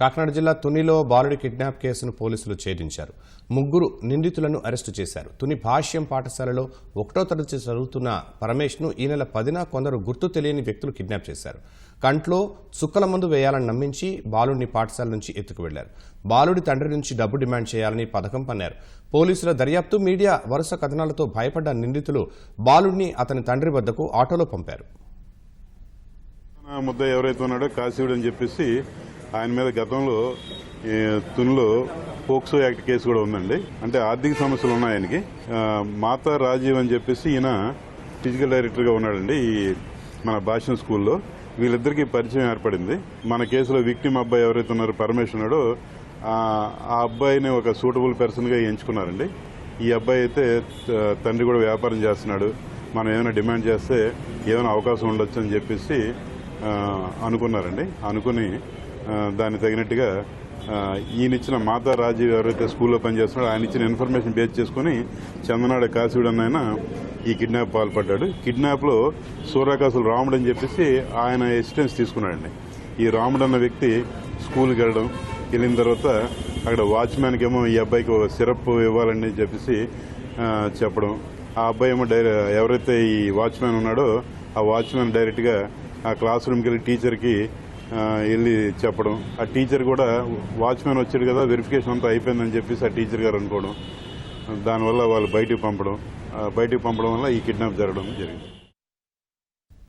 కాకినాడ జిల్లా తునిలో బాలుడి కిడ్నాప్ కేసును పోలీసులు ఛేదించారు. ముగ్గురు నిందితులను అరెస్టు చేశారు. తుని భాష్యం పాఠశాలలో ఒకటో తరగతి చదువుతున్న పరమేష్ను ఈ నెల పదిన కొందరు గుర్తు తెలియని వ్యక్తులు కిడ్నాప్ చేశారు. కంట్లో చుక్కల మందు వేయాలని నమ్మించి బాలుడిని పాఠశాల నుంచి ఎత్తుకు వెళ్ళారు. బాలుడి తండ్రి నుంచి డబ్బు డిమాండ్ చేయాలని పథకం పన్నారు. పోలీసుల దర్యాప్తు మీడియా వరుస కథనాలతో భయపడ్డ నిందితులు బాలుడిని అతని తండ్రి వద్దకు ఆటోలో పంపారు. ముద్ద ఎవరైతే ఉన్నాడో కాశీవుడు అని చెప్పేసి ఆయన మీద గతంలో ఈ తునిలో పోక్సో యాక్ట్ కేసు కూడా ఉందండి. అంటే ఆర్థిక సమస్యలు ఉన్నాయి ఆయనకి. మాతా రాజీవ్ అని చెప్పేసి ఈయన ఫిజికల్ డైరెక్టర్గా ఉన్నాడండి ఈ మన భాషణ స్కూల్లో. వీళ్ళిద్దరికి పరిచయం ఏర్పడింది. మన కేసులో విక్టిమ్ అబ్బాయి ఎవరైతే ఉన్నారో పరమేశ్వర్ ఉన్నాడో ఆ అబ్బాయిని ఒక సూటబుల్ పర్సన్గా ఎంచుకున్నారండి. ఈ అబ్బాయి అయితే తండ్రి కూడా వ్యాపారం చేస్తున్నాడు. మనం ఏమైనా డిమాండ్ చేస్తే ఏమైనా అవకాశం ఉండొచ్చు అని చెప్పేసి అనుకున్నారండి. అనుకుని దాన్ని దానికి తగినట్టుగా ఆ, ఈయన ఇచ్చిన మాతా రాజీవ్ ఎవరైతే స్కూల్లో పనిచేస్తున్నాడో ఆయన ఇచ్చిన ఇన్ఫర్మేషన్ బేస్ చేసుకుని చందనాడ కాశీవుడు అన్న ఆయన ఈ కిడ్నాప్ పాల్పడ్డాడు. కిడ్నాప్లో సూర్యాకాశులు రాముడు అని చెప్పేసి ఆయన ఎసిస్టెన్స్ తీసుకున్నాడండి. ఈ రాముడు అన్న వ్యక్తి స్కూల్కి వెళ్ళడం వెళ్ళిన తర్వాత అక్కడ వాచ్మ్యాన్కి ఏమో ఈ అబ్బాయికి ఒక సిరప్ ఇవ్వాలని చెప్పేసి చెప్పడం. ఆ అబ్బాయి ఏమో డైరె ఎవరైతే ఈ వాచ్మ్యాన్ ఉన్నాడో ఆ వాచ్మ్యాన్ డైరెక్ట్గా ఆ క్లాస్ రూమ్కి వెళ్ళి టీచర్కి వెళ్ళి చెప్పడం. ఆ టీచర్ కూడా వాచ్మెన్ వచ్చాడు కదా వెరిఫికేషన్ అంతా అయిపోయిందని చెప్పేసి ఆ టీచర్ గారు అనుకోవడం. దానివల్ల వాళ్ళు బయటికి పంపడం. బయటికి పంపడం వల్ల ఈ కిడ్నాప్ జరగడం జరిగింది.